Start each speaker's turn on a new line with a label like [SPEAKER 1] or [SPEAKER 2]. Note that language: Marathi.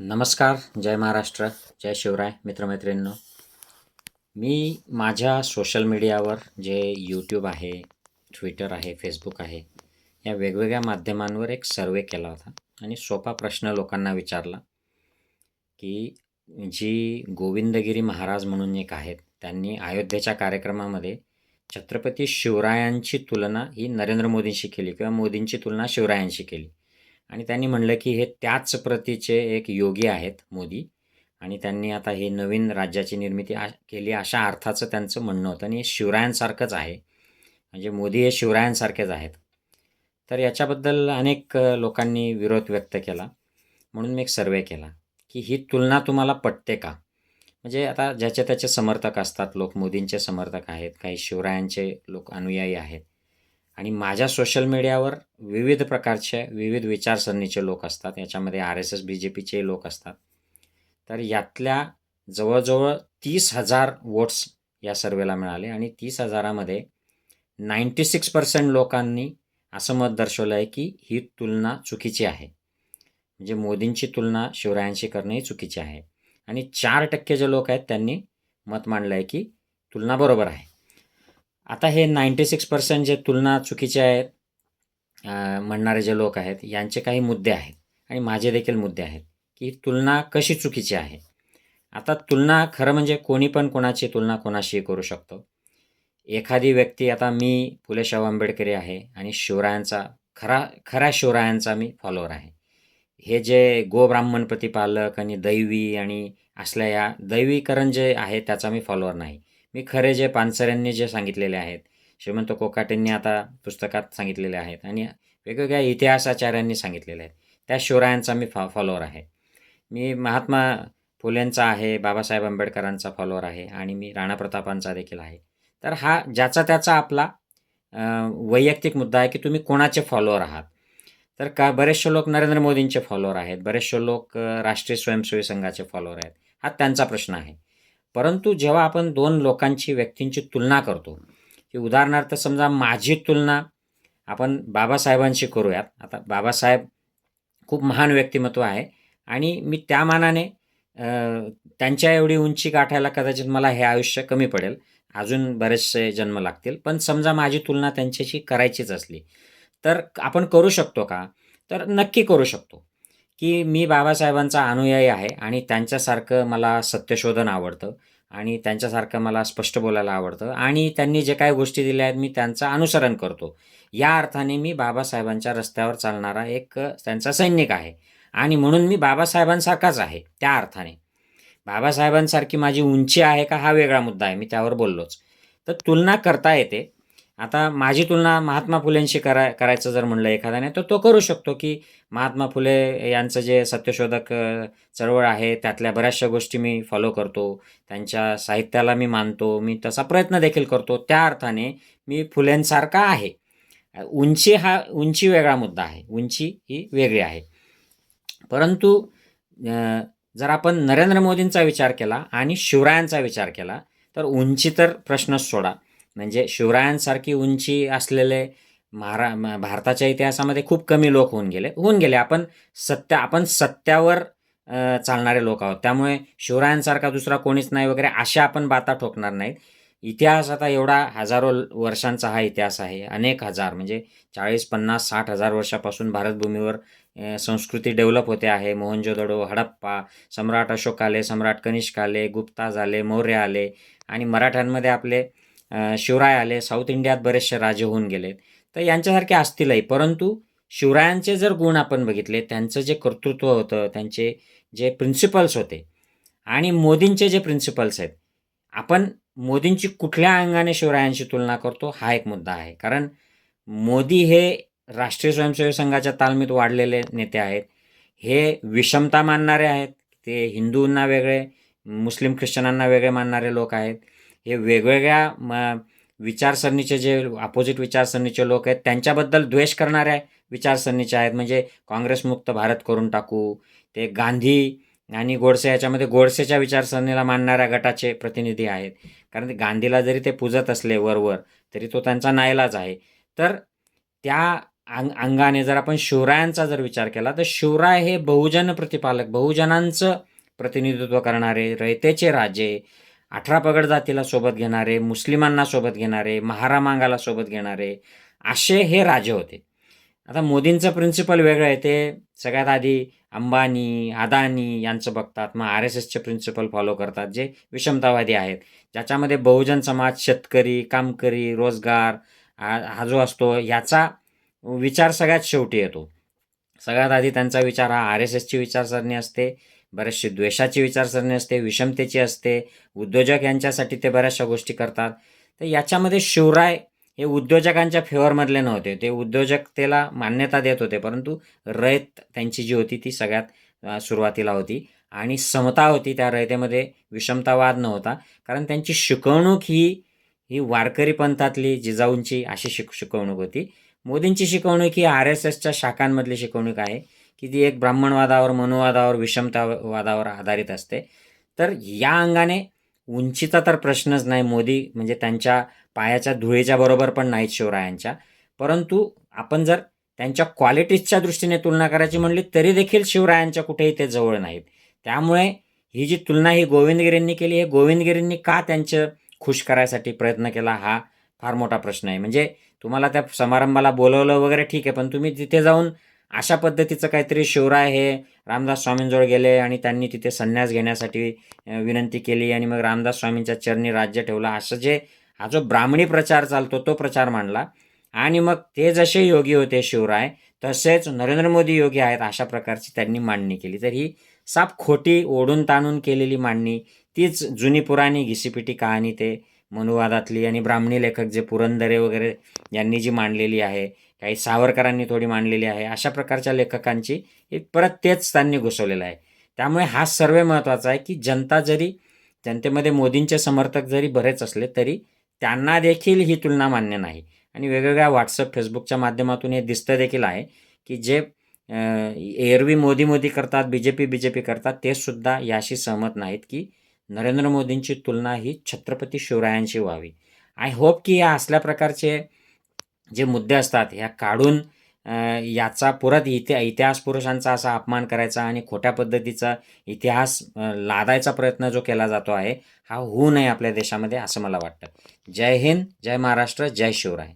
[SPEAKER 1] नमस्कार जय महाराष्ट्र जय शिवराय मित्रमैत्रिणींनो. मी माझ्या सोशल मीडियावर जे यूट्यूब आहे ट्विटर आहे फेसबुक आहे या वेगवेगळ्या माध्यमांवर एक सर्वे केला होता आणि सोपा प्रश्न लोकांना विचारला की जी गोविंदगिरी महाराज म्हणून एक आहेत त्यांनी अयोध्येच्या कार्यक्रमामध्ये छत्रपती शिवरायांची तुलना ही नरेंद्र मोदींशी केली किंवा मोदींची तुलना शिवरायांशी केली. आणि त्यांनी म्हणलं की हे त्याच प्रतीचे एक योगी आहेत मोदी. आणि त्यांनी आता हे नवीन राज्याची निर्मिती आ केली अशा अर्थाचं त्यांचं म्हणणं होतं. आणि हे शिवरायांसारखंच आहे. म्हणजे मोदी हे शिवरायांसारखेच आहेत. तर याच्याबद्दल अनेक लोकांनी विरोध व्यक्त केला. म्हणून मी एक सर्वे केला की ही तुलना तुम्हाला पटते का? म्हणजे आता ज्याचे त्याचे समर्थक असतात लोक मोदींचे समर्थक आहेत काही शिवरायांचे लोक अनुयायी आहेत. आणि माझ्या सोशल मीडियावर विविध प्रकारचे विविध विचारसरणीचे लोक असतात. याच्यामध्ये R S S B J पीचे लोक असतात. तर यातल्या जवळजवळ तीस हजार वोट्स या सर्वेला मिळाले आणि तीस हजारामध्ये नाईंटी सिक्स पर्सेंट लोकांनी असं मत दर्शवलं आहे की ही तुलना चुकीची आहे. म्हणजे मोदींची तुलना शिवरायांशी करणेही चुकीची आहे. आणि चार टक्के जे लोक आहेत त्यांनी मत मांडलं आहे की तुलना बरोबर आहे. आता हे नाईंटी सिक्स पर्सेंट जे तुलना चुकीचे आहेत म्हणणारे जे लोक आहेत यांचे काही मुद्दे आहेत आणि माझे देखील मुद्दे आहेत की तुलना कशी चुकीची आहे. आता तुलना खरं म्हणजे कोणी पण कोणाची तुलना कोणाशी करू शकतो. एखादी व्यक्ती आता मी फुले शाहू आंबेडकरी आहे आणि शिवरायांचा खरा खऱ्या शिवरायांचा मी फॉलोअर आहे. हे जे गोब्राह्मण प्रतिपालक आणि दैवी आणि असल्या या दैवीकरण जे आहे त्याचा मी फॉलोअर नाही. मी खरे जे पानसऱ्यांनी जे सांगितलेले आहेत श्रीमंत कोकाटेंनी आता पुस्तकात सांगितलेले आहेत आणि वेगवेगळ्या इतिहासाचार्यांनी सांगितलेले आहेत. त्या शिवरायांचा मी फॉ फॉलोअर आहे. मी महात्मा फुलेंचा आहे बाबासाहेब आंबेडकरांचा फॉलोअर आहे आणि मी राणा प्रतापांचा देखील आहे. तर हा ज्याचा त्याचा आपला वैयक्तिक मुद्दा आहे की तुम्ही कोणाचे फॉलोअर आहात? तर का बरेचसे लोक नरेंद्र मोदींचे फॉलोअर आहेत बरेचसे लोक राष्ट्रीय स्वयंसेवी संघाचे फॉलोअर आहेत हा त्यांचा प्रश्न आहे. परंतु जेव्हा आपण दोन लोकांची व्यक्तींची तुलना करतो की उदाहरणार्थ समजा माझी तुलना आपण बाबासाहेबांशी करूयात. आता बाबासाहेब खूप महान व्यक्तिमत्व आहे आणि मी त्या मानाने त्यांच्या एवढी उंची गाठायला कदाचित मला हे आयुष्य कमी पडेल. अजून बरेचसे जन्म लागतील. पण समजा माझी तुलना त्यांच्याशी करायचीच असली तर आपण करू शकतो का? तर नक्की करू शकतो. की मी बाबासाहेबांचा अनुयायी आहे आणि त्यांच्यासारखं मला सत्यशोधन आवडतं आणि त्यांच्यासारखं मला स्पष्ट बोलायला आवडतं आणि त्यांनी जे काही गोष्टी दिल्या आहेत मी त्यांचं अनुसरण करतो. या अर्थाने मी बाबासाहेबांच्या रस्त्यावर चालणारा एक त्यांचा सैनिक आहे आणि म्हणून मी बाबासाहेबांसारखाच आहे त्या अर्थाने. बाबासाहेबांसारखी माझी उंची आहे का हा वेगळा मुद्दा आहे मी त्यावर बोललोच. तर तुलना करता येते आता माझी तुलना महात्मा फुलेंशी करा करायचं जर म्हणलं एखाद्याने तर तो करू शकतो की महात्मा फुले यांचं जे सत्यशोधक चळवळ आहे त्यातल्या बऱ्याचशा गोष्टी मी फॉलो करतो. त्यांच्या साहित्याला मी मानतो. मी तसा प्रयत्न देखील करतो. त्या अर्थाने मी फुलेंसारखा आहे. उंची हा उंची वेगळा मुद्दा आहे. उंची ही वेगळी आहे. परंतु जर आपण नरेंद्र मोदींचा विचार केला आणि शिवरायांचा विचार केला तर उंची तर प्रश्नच सोडा. म्हणजे शिवरायांसारखी उंची असलेले महारा म- भारताच्या इतिहासामध्ये खूप कमी लोक होऊन गेले होऊन गेले. आपण सत्य आपण सत्यावर चालणारे लोक आहोत. त्यामुळे शिवरायांसारखा दुसरा कोणीच नाही वगैरे अशा आपण बाता ठोकणार नाहीत. इतिहास आता एवढा हजारो वर्षांचा हा इतिहास आहे. अनेक हजार म्हणजे चाळीस पन्नास साठ हजार वर्षापासून भारतभूमीवर संस्कृती डेव्हलप होते आहे. मोहनजोदडो हडप्पा सम्राट अशोक आले सम्राट कनिष्क आले गुप्ता झाले मौर्य आले आणि मराठ्यांमध्ये आपले शिवराय आले साऊथ इंडियात बरेचसे राजे होऊन गेले तर यांच्यासारखे असतीलही परंतु शिवरायांचे जर गुण आपण बघितले त्यांचं जे कर्तृत्व होतं त्यांचे जे प्रिन्सिपल्स होते आणि मोदींचे जे प्रिन्सिपल्स आहेत आपण मोदींची कुठल्या अंगाने शिवरायांशी तुलना करतो हा एक मुद्दा आहे. कारण मोदी हे राष्ट्रीय स्वयंसेवक संघाच्या तालमीत वाढलेले नेते आहेत. हे विषमता मानणारे आहेत. ते हिंदूंना वेगळे मुस्लिम ख्रिश्चनांना वेगळे मानणारे लोक आहेत. हे वेगवेगळ्या म विचारसरणीचे जे अपोजिट विचारसरणीचे लोक आहेत त्यांच्याबद्दल द्वेष करणाऱ्या विचारसरणीचे आहेत. म्हणजे काँग्रेसमुक्त भारत करून टाकू ते गांधी आणि गोडसे याच्यामध्ये गोडसेच्या विचारसरणीला मानणाऱ्या गटाचे प्रतिनिधी आहेत. कारण गांधीला जरी ते पूजत असले वरवर तरी तो त्यांचा नाईलाज आहे. तर त्या अंग अंगाने जर आपण शिवरायांचा जर विचार केला तर शिवराय हे बहुजन प्रतिपालक बहुजनांचं प्रतिनिधित्व करणारे रयतेचे राजे अठरा पगड जातीला सोबत घेणारे मुस्लिमांना सोबत घेणारे महारामांगाला सोबत घेणारे असे हे राजे होते. आता मोदींचं प्रिन्सिपल वेगळं आहे. ते सगळ्यात आधी अंबानी अदानी यांचं बघतात. मग आर एस एसचे प्रिन्सिपल फॉलो करतात जे विषमतावादी आहेत. ज्याच्यामध्ये बहुजन समाज शेतकरी कामकरी रोजगार हा हा जो असतो याचा विचार सगळ्यात शेवटी येतो. सगळ्यात आधी त्यांचा विचार हा आर एस एसची विचारसरणी असते. बरेचसे द्वेषाची विचारसरणी असते विषमतेची असते उद्योजक यांच्यासाठी ते बऱ्याचशा गोष्टी करतात. तर याच्यामध्ये शिवराय हे उद्योजकांच्या फेवरमधले नव्हते. ते उद्योजकतेला मान्यता देत होते परंतु रयत त्यांची जी होती ती सगळ्यात सुरुवातीला होती. आणि समता होती त्या रयतेमध्ये विषमतावाद नव्हता. कारण त्यांची शिकवणूक ही ही वारकरी पंथातली जिजाऊंची अशी शिक शिकवणूक होती. मोदींची शिकवणूक ही आर एस एसच्या शाखांमधली शिकवणूक आहे. की ती एक ब्राह्मणवादावर मनुवादावर विषमतावादावर आधारित असते. तर या अंगाने उंचीचा तर प्रश्नच नाही. मोदी म्हणजे त्यांच्या पायाच्या धुळेच्या बरोबर पण नाहीत शिवरायांच्या. परंतु आपण जर त्यांच्या क्वालिटीजच्या दृष्टीने तुलना करायची म्हणली तरी देखील शिवरायांच्या कुठेही ते जवळ नाहीत. त्यामुळे ही जी तुलना ही गोविंदगिरींनी केली हे गोविंदगिरींनी का त्यांचं खुश करायसाठी प्रयत्न केला हा फार मोठा प्रश्न आहे. म्हणजे तुम्हाला त्या समारंभाला बोलवलं वगैरे ठीक आहे पण तुम्ही तिथे जाऊन अशा पद्धतीचं काहीतरी शिवराय हे रामदास स्वामींजवळ गेले आणि त्यांनी तिथे संन्यास घेण्यासाठी विनंती केली आणि मग रामदास स्वामींच्या चरणी राज्य ठेवलं. असं जे हा जो ब्राह्मणी प्रचार चालतो तो प्रचार मांडला. आणि मग ते जसे योगी होते शिवराय तसेच नरेंद्र मोदी योगी आहेत अशा प्रकारची त्यांनी मांडणी केली. तर ही साप खोटी ओढून ताणून केलेली मांडणी तीच जुनी पुराणी घिसीपिटी कहाणी ते मनुवादातली आणि ब्राह्मणी लेखक जे पुरंदरे वगैरे यांनी जी मांडलेली आहे काही सावरकरांनी थोडी मांडलेली आहे अशा प्रकारच्या लेखकांची एक परत तेच त्यांनी घुसवलेलं आहे. त्यामुळे हा सर्वे महत्त्वाचा आहे की जनता जरी जनतेमध्ये मोदींचे समर्थक जरी बरेच असले तरी त्यांना देखील ही तुलना मान्य नाही. आणि वेगवेगळ्या व्हॉट्सअप फेसबुकच्या माध्यमातून हे दिसतं देखील आहे की जे एरवी मोदी मोदी करतात B J P B J P करतात ते सुद्धा याशी सहमत नाहीत की नरेंद्र मोदींची तुलना ही छत्रपती शिवरायांशी व्हावी. आय होप की या असल्या प्रकारचे जे मुद्दे असतात ह्या काढून याचा परत इति इतिहास पुरुषांचा असा अपमान करायचा आणि खोट्या पद्धतीचा इतिहास लादायचा प्रयत्न जो केला जातो आहे हा होऊ नये आपल्या देशामध्ये असं मला वाटतं. जय हिंद जय महाराष्ट्र जय शिवराय.